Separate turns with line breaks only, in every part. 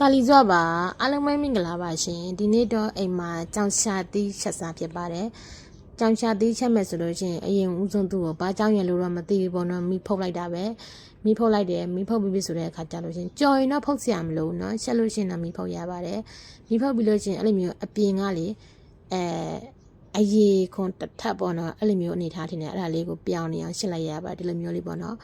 တာလီဇော့ပါအားလုံးပဲမင်္ဂလာပါရှင်ဒီနေ့တော့အိမ်မှာကြောင်ရှာသီးချက်စားဖြစ်ပါတယ်ကြောင်ရှာသီးချက်မယ်ဆိုလို့ရှင်အရင်ဦးဆုံးသူ့ကိုဘာကြောင်ရလို့တော့မသိဘူးပေါ့နော်မိဖုတ်လိုက်တာပဲမိဖုတ်လိုက်တယ်မိဖုတ်ပြီးပြီဆိုတဲ့အခါကျလို့ရှင်ကြော်ရင်တော့ဖုတ်စရာမလိုနော်ချက်လို့ရှင်တော့မိဖုတ်ရပါတယ်မိဖုတ်ပြီးလို့ရှင်အဲ့လိုမျိုးအပြင်ကလေအဲ အရေခွန်တစ်ထပ်ပေါ့နော်အဲ့လိုမျိုးအနေထားထင်တယ်အဲ့ဒါလေးကိုပြောင်းနေအောင်ရှင်းလိုက်ရပါတယ်ဒီလိုမျိုးလေးပေါ့နော်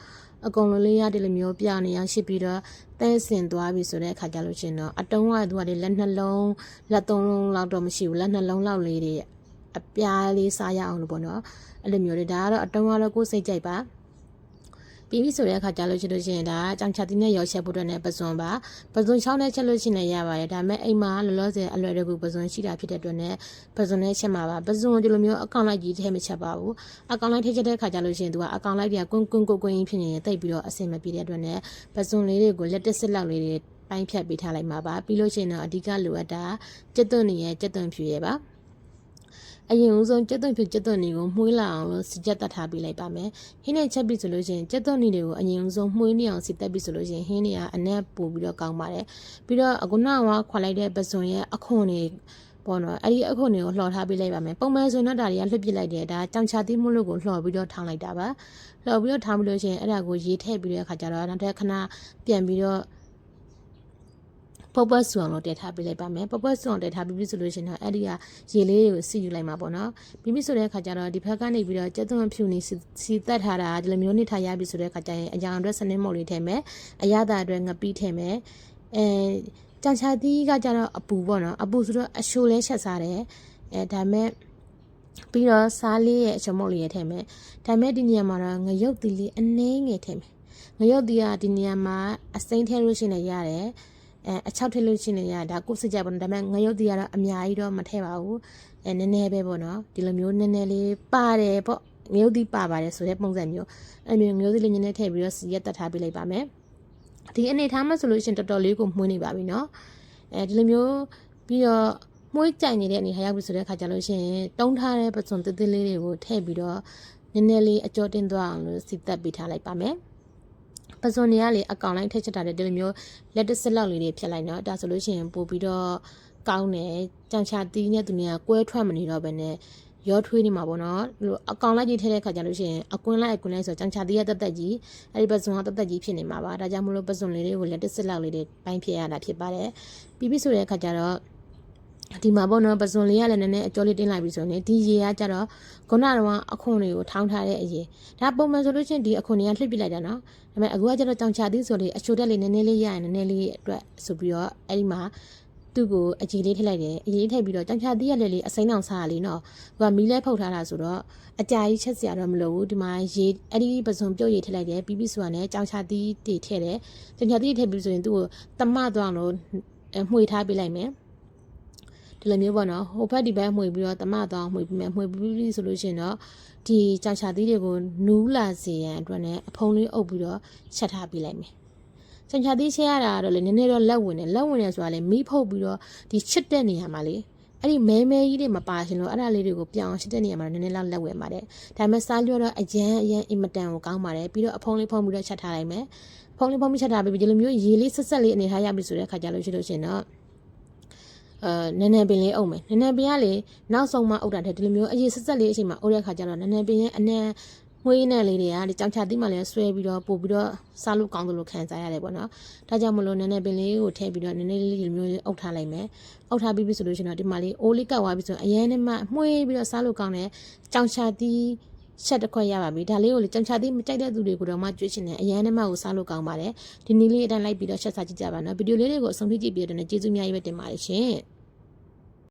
အကုန်လုံးလေးရဒီလိုမျိုးပြောင်းနေအောင်ရှင်းပြီးတော့တဲဆင်သွားပြီဆိုတဲ့အခါကျလို့ရှိရင်တော့အတုံးကသူကလေလက်နှလုံးလက်သုံးလုံးလောက်တော့မရှိဘူးလက်နှလုံးလောက်လေးတွေအပြားလေးစားရအောင်လို့ပေါ့နော်အဲ့လိုမျိုးလေးဒါကတော့အတုံးကတော့ကိုယ်စိတ်ကြိုက်ပါ ပြီးပြီဆိုတဲ့အခါကျလို့ရှိလို့ရှိရင်ဒါအကြောင်ချတိနဲ့ရောချက်ဖို့အတွက်နဲ့ပစွန်ပါပစွန်ချောင်းနဲ့ချက်လို့ရှိနေရပါတယ်ဒါပေမဲ့အိမ်မှာလောလောဆယ်အလွယ်တကူပစွန်ရှိတာဖြစ်တဲ့အတွက်နဲ့ပစွန်နဲ့ချက်မှာပါပစွန်ဒီလိုမျိုးအကောင့်လိုက်ကြီးထဲမချက်ပါဘူးအကောင့်လိုက်ထဲချက်တဲ့အခါကျလို့ရှိရင်သူကအကောင့်လိုက်တွေကကွန်းကွန်းကွန်းကွန်းဖြစ်နေတိတ်ပြီးတော့အဆင်မပြေတဲ့အတွက်နဲ့ပစွန်လေးတွေကိုလက်တစ်စစ်လောက်လေးတွေပိုင်းဖြတ်ပေးထားလိုက်မှာပါပြီးလို့ရှိရင်တော့အဓိကလိုအပ်တာကျက်သွန်နေရဲ့ကျက်သွန်ဖြူရဲ့ပါ အရင်ဦးဆုံးကျက်သွန်ဖြူကျက်သွန်နေကိုမှုေးလာအောင်လို့စကြက်တက်ထားပေးလိုက်ပါမယ်။ဟင်းနဲ့ချက်ပြီးဆိုလို့ရှိရင်ကျက်သွန်နေတွေကိုအရင်ဦးဆုံးမှုေးနေအောင်စီတက်ပြီးဆိုလို့ရှိရင်ဟင်းတွေကအနက်ပို့ပြီးတော့ကောင်းပါတယ်။ပြီးတော့အခုနောက်ကခွာလိုက်တဲ့ပစွန်ရဲ့အခွန်တွေပေါ့နော်အဲ့ဒီအခွန်တွေကိုလှော်ထားပေးလိုက်ပါမယ်ပုံမှန်ဆိုရင်တော့ဒါတွေကလွှတ်ပစ်လိုက်တယ်ဒါကြောင်ချသီးမှုလို့ကိုလှော်ပြီးတော့ထောင်းလိုက်တာပါလှော်ပြီးတော့ထောင်းပြီးလို့ရှိရင်အဲ့ဒါကိုရေထည့်ပြီးတဲ့အခါကျတော့နောက်ထပ်ခဏပြန်ပြီးတော့ ပုတ်ပွက်ဆူအောင်လို့တည်ထားပေးလိုက်ပါမယ်ပုတ်ပွက်ဆူအောင်တည်ထားပြီးပြီဆိုလို့ရှိရင်တော့အဲ့ဒီကရေလေးတွေကိုစီယူလိုက်မှာပေါ့နော်ပြီးပြီဆိုတဲ့အခါကျတော့ဒီဘက်ကနေပြီးတော့ကျက်သွန်ဖြူနေစီတက်ထားတာဒီလိုမျိုးနေထားရပြီဆိုတဲ့အခါကျရင်အကြောင်အတွက်စနစ်မုတ်လေးထည့်မယ်အရသာအတွက်ငပိထည့်မယ်အဲကြံချာသီးကကြတော့အပူပေါ့နော်အပူဆိုတော့အရှိုလဲချက်စားတယ်အဲဒါမဲ့ပြီးတော့စားလေးရဲ့အချုံမုတ်လေးရထည့်မယ်ဒါမဲ့ဒီနေရာမှာတော့ငရုတ်သီးလေးအနှဲငယ်ထည့်မယ်ငရုတ်သီးကဒီနေရာမှာအစိမ့်ထဲလို့ရှိနေရတယ် အဲအချောက်ထည့်လို့ရှိနေရဒါကိုစစ်ကြပေါ့နော်ဒါပေမဲ့ငရုတ်တီကတော့အများကြီးတော့မထည့်ပါဘူးအဲနည်းနည်းပဲပေါ့နော်ဒီလိုမျိုးနည်းနည်းလေးပါတယ်ပေါ့ငရုတ်တီပါပါတယ်ဆိုတဲ့ပုံစံမျိုးအဲမျိုးငရုတ်တီလေးနည်းနည်းထည့်ပြီးတော့စီရက်တက်ထားပေးလိုက်ပါမယ်ဒီအနေထားမှာဆိုလို့ရှိရင်တော်တော်လေးကိုမှုန်းနေပါပြီနော်အဲဒီလိုမျိုးပြီးတော့မွေးကြိုင်နေတဲ့အနေထားရောက်ပြီဆိုတဲ့အခါကျလို့ရှိရင်တုံးထားတဲ့ပစွန်သေးသေးလေးတွေကိုထည့်ပြီးတော့နည်းနည်းလေးအကျော်တင်သွားအောင်လို့စီတက်ပေးထားလိုက်ပါမယ် ပစွန်တွေကလေအကောင်လိုက်ထည့်ချက်တာတဲ့ဒီလိုမျိုးလက်တစ်စက်လောက်လေးတွေဖြတ်လိုက်နော်ဒါဆိုလို့ရှိရင်ပို့ပြီးတော့ကောင်းတယ်ကြောင်ချတီးနဲ့သူတွေကကွဲထွက်မနေတော့ဘဲနဲ့ရောထွေးနေမှာပေါ့နော်လို့အကောင်လိုက်ကြီးထဲတဲ့ခါကျလို့ရှိရင်အကွင်းလိုက်အကွင်းလိုက်ဆိုကြောင်ချတီးရဲ့တက်တက်ကြီးအဲ့ဒီပစွန်ကတက်တက်ကြီးဖြစ်နေမှာပါဒါကြောင့်မလို့ပစွန်လေးတွေကိုလက်တစ်စက်လောက်လေးတွေပိုင်းဖြစ်ရတာဖြစ်ပါတယ်ပြီးပြီဆိုတဲ့ခါကျတော့ ဒီမှာပေါ့နော်ပစွန်လေးကလည်းနည်းနည်းအကျော်လေးတင်းလိုက်ပြီဆိုရင်ဒီရေကကြတော့ခုနကတော့အခွန်တွေကိုထောင်းထားတဲ့အရေဒါပုံမှန်ဆိုလို့ချင်းဒီအခွန်တွေကလှစ်ပစ်လိုက်တာနော်ဒါပေမဲ့အခုကကျတော့ကြောင်ချသည်ဆိုလေအချိုတက်လေးနည်းနည်းလေးရရင်နည်းနည်းလေးအတွက်ဆိုပြီးတော့အဲ့ဒီမှာသူ့ကိုအကြီးလေးထည့်လိုက်တယ်အကြီးထည့်ပြီးတော့ကြောင်ချသည်ရလေလေအစိမ်းအောင်စားရလေနော်သူကမီးလဲဖုတ်ထားတာဆိုတော့အကြာကြီးချက်စရာတော့မလိုဘူးဒီမှာရေအဲ့ဒီပစုံပြုတ်ရေထည့်လိုက်တယ်ပြီးပြီဆိုတာနဲ့ကြောင်ချသည်တွေထည့်တယ်ကြောင်ချသည်ထည့်ပြီးဆိုရင်သူ့ကိုတမသွားအောင်လို့မှွေထားပေးလိုက်မယ် ဒီလိုမျိုးပေါ့နော်ဟိုဘက်ဒီဘက်မှွေပြီးတော့တမသွားမှွေပြီးမယ်မှွေပြီးပြီဆိုလို့ရှိရင်တော့ဒီကြောင်ချသီးတွေကိုနူးလာစေရန်အတွက်နဲ့အဖုံလေးအုပ်ပြီးတော့ချက်ထားပေးလိုက်မယ်။ကြောင်ချသီးချက်ရတာကတော့လေနည်းနည်းတော့လက်ဝင်တယ်လက်ဝင်တယ်ဆိုတာလေမိဖုတ်ပြီးတော့ဒီချစ်တဲ့နေရာမှာလေအဲ့ဒီမဲမဲကြီးတွေမပါရှင်လို့အဲ့ဒါလေးတွေကိုပြောင်းချစ်တဲ့နေရာမှာနည်းနည်းလောက်လက်ဝင်ပါတယ်။ဒါပေမဲ့စားလျော့တော့အရန်အရန်အင်မတန်ကိုကောင်းပါတယ်ပြီးတော့အဖုံလေးဖုံပြီးတော့ချက်ထားလိုက်မယ်။ဖုံလေးဖုံပြီးချက်ထားပြီးဒီလိုမျိုးရေလေးဆက်ဆက်လေးအနေထားရပြီဆိုတဲ့ခါကြလို့ရှိလို့ရှင်တော့ အဲနည်းနည်းပင်လေးအုပ်မယ်နည်းနည်းပင်ကလေနောက်ဆုံးမှအုပ်တာတဲ့ဒီလိုမျိုးအရေးဆက်ဆက်လေးအချိန်မှာအုပ်တဲ့ခါကျတော့နည်းနည်းပင်ရဲ့အနံငွေနဲ့လေးတွေကဒီကြောင်ချတိမှလည်းဆွဲပြီးတော့ပို့ပြီးတော့စားလို့ကောင်းသလိုခံစားရတယ်ပေါ့နော်ဒါကြောင့်မလို့နည်းနည်းပင်လေးကိုထည့်ပြီးတော့နည်းနည်းလေးဒီမျိုးအုပ်ထားလိုက်မယ်အုပ်ထားပြီးပြီဆိုလို့ရှိရင်တော့ဒီမှာလေးအိုးလေးကောက်သွားပြီဆိုရင်အရင်နဲ့မှမှွေးပြီးတော့စားလို့ကောင်းတဲ့ကြောင်ချတိချက်တစ်ခွက်ရပါပြီဒါလေးကိုလေကြောင်ချသေးမကြိုက်တဲ့သူတွေကိုတော့မှကြွေးချင်တယ်အရန်နဲ့မှကိုစားလို့ကောင်းပါတယ်ဒီနည်းလေးအတိုင်းလိုက်ပြီးတော့ချက်စားကြည့်ကြပါနော်ဗီဒီယိုလေးတွေကိုအဆုံးထိကြည့်ပြီးတော့လည်းကျေးဇူးများကြီးပဲတင်ပါတယ်ရှင်